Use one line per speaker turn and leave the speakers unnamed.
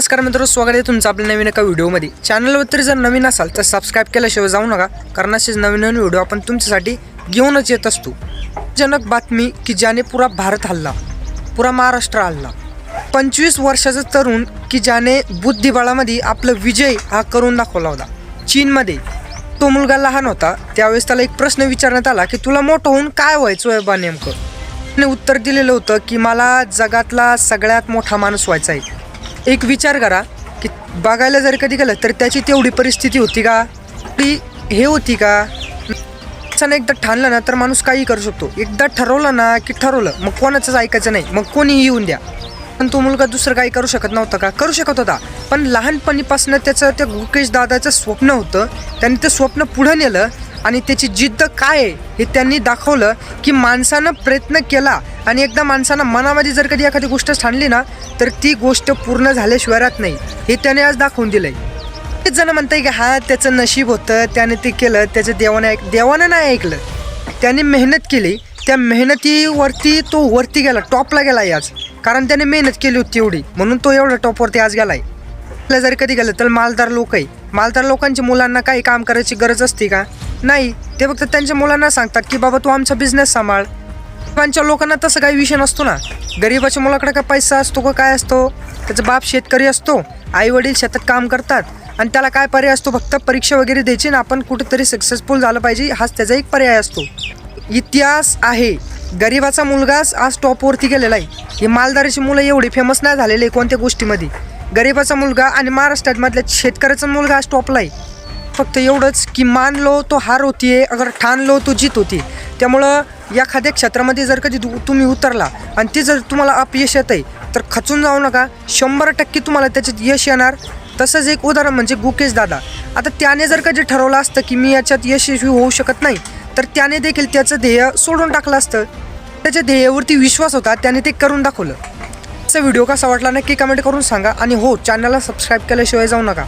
नमस्कार मित्र स्वागत आहे तुमचं आपल्या नवीन एका व्हिडिओमध्ये. चॅनलवर जर नवीन असाल तर सबस्क्राईब केल्याशिवाय जाऊ नका कारण असेच नवीन नवीन व्हिडिओ आपण तुमच्यासाठी घेऊनच येत असतो. जनक बातमी की ज्याने पुरा भारत हल्ला पुरा महाराष्ट्र हल्ला. पंचवीस वर्षाचा तरुण की ज्याने बुद्धिबळामध्ये आपलं विजय हा करून दाखवला होता. चीनमध्ये. तो मुलगा लहान होता त्यावेळेस त्याला एक प्रश्न विचारण्यात आला की तुला मोठं होऊन काय व्हायचं आहे बा नेमकं? त्याने उत्तर दिलेलं होतं की मला जगातला सगळ्यात मोठा माणूस व्हायचा आहे. एक विचार करा की बघायला जर कधी गेलं तर त्याची तेवढी परिस्थिती होती का? ती हे होती का? असं एकदा ठाणलं ना तर माणूस काही करू शकतो. एकदा ठरवलं ना की ठरवलं मग कोणाचंच ऐकायचं नाही. मग कोणीही येऊन द्या. पण तो मुलगा दुसरं काही करू शकत नव्हता का? करू शकत होता. पण लहानपणीपासून त्याचं त्या गुकेश दादाचं स्वप्न होतं. त्याने ते स्वप्न पुढं नेलं. आणि त्याची जिद्द काय आहे हे त्यांनी दाखवलं की माणसानं प्रयत्न केला आणि एकदा माणसानं मनामध्ये जर कधी एखादी गोष्ट ठाणली ना तर ती गोष्ट पूर्ण झाल्याशिवाय राहत नाही. हे त्याने आज दाखवून दिलंय. तेच जण म्हणताय की हा त्याचं नशीब होतं त्याने ते केलं त्याचं देवाने ऐक देवानं नाही ऐकलं. त्याने मेहनत केली. त्या मेहनतीवरती तो वरती गेला टॉपला गेला आज. कारण त्याने मेहनत केली होती एवढी म्हणून तो एवढा टॉपवरती आज गेलाय. आपल्या जर कधी गेलं तर मालदार लोक आहे मालदार लोकांच्या मुलांना काही काम करायची गरज असते का? नाही. ते फक्त त्यांच्या मुलांना सांगतात की बाबा तू आमचा बिझनेस सांभाळ. गरीबांच्या लोकांना तसं काही विषय नसतो ना. गरीबाच्या मुलाकडे काय पैसा असतो का काय असतो? त्याचा बाप शेतकरी असतो. आई वडील शेतात काम करतात. आणि त्याला काय पर्याय असतो? फक्त परीक्षा वगैरे द्यायची ना आपण कुठेतरी सक्सेसफुल झालं पाहिजे हाच त्याचा एक पर्याय असतो. इतिहास आहे. गरीबाचा मुलगाच आज टॉपवरती गेलेला आहे. ही मालदारीची मुलं एवढी फेमस नाही झालेली आहे कोणत्या गोष्टीमध्ये. गरीबाचा मुलगा आणि महाराष्ट्रामधल्या शेतकऱ्याचा मुलगा आज टॉपला आहे. फक्त एवढंच की मानलो तो हार होतीये अगर ठाणलो तो जीत होती त्यामुळं एखाद्या क्षेत्रामध्ये जर कधी तुम्ही उतरला आणि ते जर तुम्हाला अपयश येत आहे तर खचून जाऊ नका. शंभर टक्के तुम्हाला त्याच्यात यश येणार. तसंच एक उदाहरण म्हणजे गुकेश दादा. आता त्याने जर कधी ठरवलं असतं की मी याच्यात यशस्वी होऊ शकत नाही तर त्याने देखील त्याचं ध्येय सोडून टाकलं असतं. त्याच्या ध्येयावरती विश्वास होता त्याने ते करून दाखवलं. आजचा व्हिडिओ कसा वाटला नक्की कमेंट करून सांगा. आणि हो चॅनलला सबस्क्राईब केल्याशिवाय जाऊ नका.